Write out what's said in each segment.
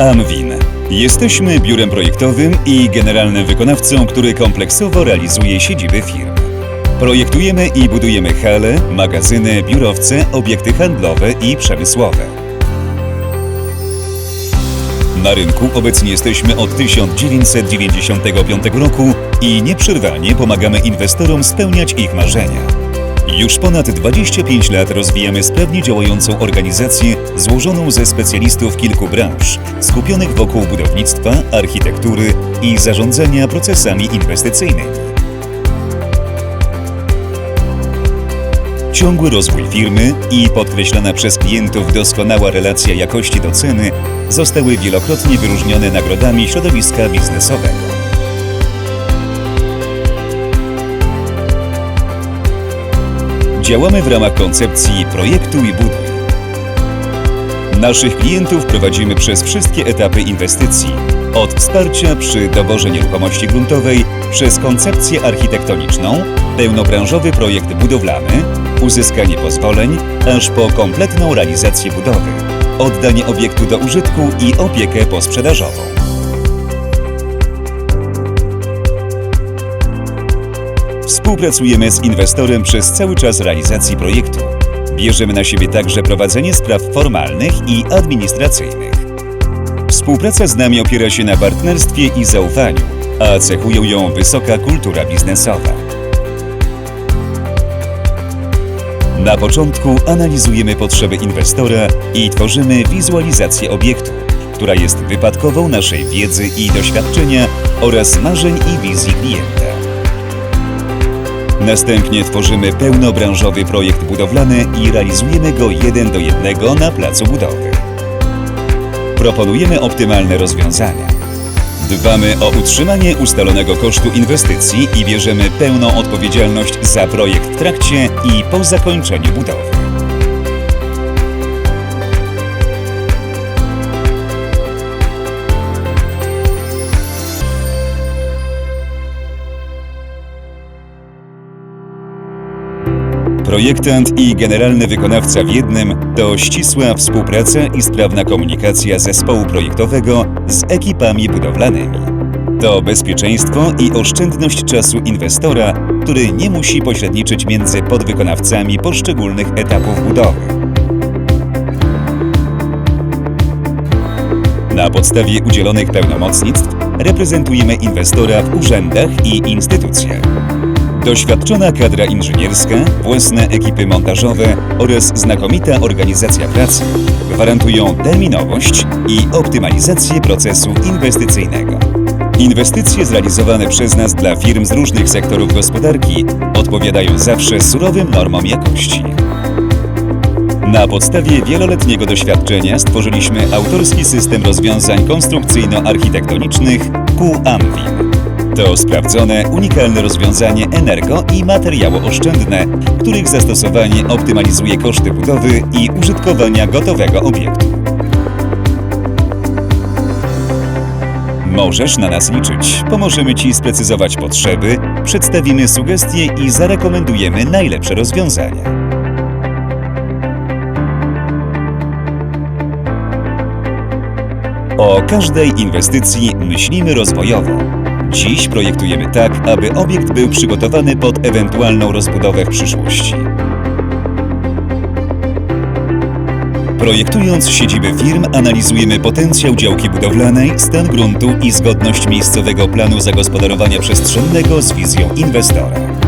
Amwin. Jesteśmy biurem projektowym i generalnym wykonawcą, który kompleksowo realizuje siedziby firm. Projektujemy i budujemy hale, magazyny, biurowce, obiekty handlowe i przemysłowe. Na rynku obecnie jesteśmy od 1995 roku i nieprzerwanie pomagamy inwestorom spełniać ich marzenia. Już ponad 25 lat rozwijamy sprawnie działającą organizację złożoną ze specjalistów kilku branż, skupionych wokół budownictwa, architektury i zarządzania procesami inwestycyjnymi. Ciągły rozwój firmy i podkreślana przez klientów doskonała relacja jakości do ceny zostały wielokrotnie wyróżnione nagrodami środowiska biznesowego. Działamy w ramach koncepcji projektu i buduj. Naszych klientów prowadzimy przez wszystkie etapy inwestycji. Od wsparcia przy doborze nieruchomości gruntowej, przez koncepcję architektoniczną, pełnobranżowy projekt budowlany, uzyskanie pozwoleń, aż po kompletną realizację budowy, oddanie obiektu do użytku i opiekę posprzedażową. Współpracujemy z inwestorem przez cały czas realizacji projektu. Bierzemy na siebie także prowadzenie spraw formalnych i administracyjnych. Współpraca z nami opiera się na partnerstwie i zaufaniu, a cechują ją wysoka kultura biznesowa. Na początku analizujemy potrzeby inwestora i tworzymy wizualizację obiektu, która jest wypadkową naszej wiedzy i doświadczenia oraz marzeń i wizji klienta. Następnie tworzymy pełnobranżowy projekt budowlany i realizujemy go jeden do jednego na placu budowy. Proponujemy optymalne rozwiązania. Dbamy o utrzymanie ustalonego kosztu inwestycji i bierzemy pełną odpowiedzialność za projekt w trakcie i po zakończeniu budowy. Projektant i generalny wykonawca w jednym to ścisła współpraca i sprawna komunikacja zespołu projektowego z ekipami budowlanymi. To bezpieczeństwo i oszczędność czasu inwestora, który nie musi pośredniczyć między podwykonawcami poszczególnych etapów budowy. Na podstawie udzielonych pełnomocnictw reprezentujemy inwestora w urzędach i instytucjach. Doświadczona kadra inżynierska, własne ekipy montażowe oraz znakomita organizacja pracy gwarantują terminowość i optymalizację procesu inwestycyjnego. Inwestycje zrealizowane przez nas dla firm z różnych sektorów gospodarki odpowiadają zawsze surowym normom jakości. Na podstawie wieloletniego doświadczenia stworzyliśmy autorski system rozwiązań konstrukcyjno-architektonicznych QAMWIN. To sprawdzone, unikalne rozwiązanie energo- i materiałooszczędne, których zastosowanie optymalizuje koszty budowy i użytkowania gotowego obiektu. Możesz na nas liczyć. Pomożemy Ci sprecyzować potrzeby, przedstawimy sugestie i zarekomendujemy najlepsze rozwiązania. O każdej inwestycji myślimy rozwojowo. Dziś projektujemy tak, aby obiekt był przygotowany pod ewentualną rozbudowę w przyszłości. Projektując siedziby firm, analizujemy potencjał działki budowlanej, stan gruntu i zgodność miejscowego planu zagospodarowania przestrzennego z wizją inwestora.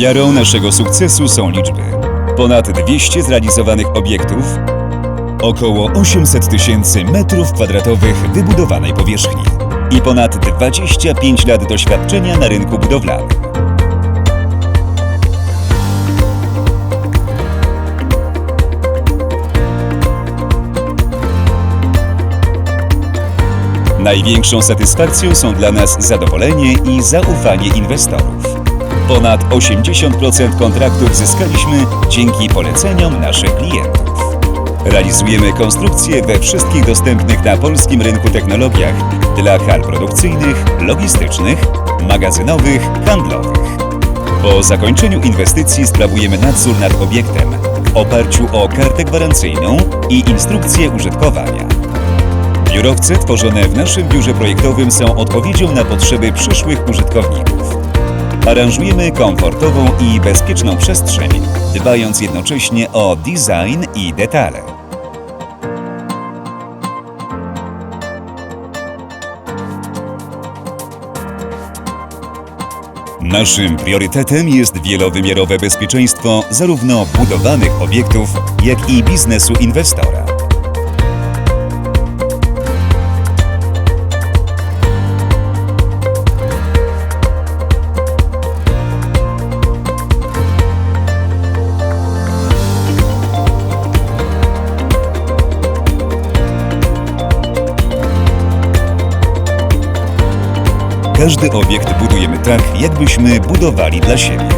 Miarą naszego sukcesu są liczby. Ponad 200 zrealizowanych obiektów, około 800 tysięcy metrów kwadratowych wybudowanej powierzchni i ponad 25 lat doświadczenia na rynku budowlanym. Największą satysfakcją są dla nas zadowolenie i zaufanie inwestorów. Ponad 80% kontraktów zyskaliśmy dzięki poleceniom naszych klientów. Realizujemy konstrukcje we wszystkich dostępnych na polskim rynku technologiach dla hal produkcyjnych, logistycznych, magazynowych, handlowych. Po zakończeniu inwestycji sprawujemy nadzór nad obiektem w oparciu o kartę gwarancyjną i instrukcję użytkowania. Biurowce tworzone w naszym biurze projektowym są odpowiedzią na potrzeby przyszłych użytkowników. Aranżujemy komfortową i bezpieczną przestrzeń, dbając jednocześnie o design i detale. Naszym priorytetem jest wielowymiarowe bezpieczeństwo zarówno budowanych obiektów, jak i biznesu inwestora. Każdy obiekt budujemy tak, jakbyśmy budowali dla siebie.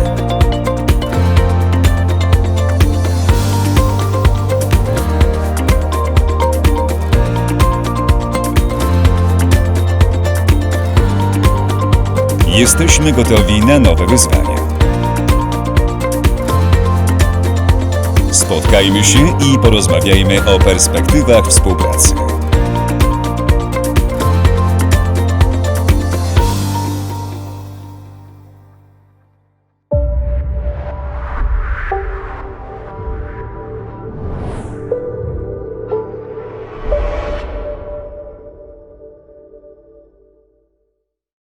Jesteśmy gotowi na nowe wyzwania. Spotkajmy się i porozmawiajmy o perspektywach współpracy.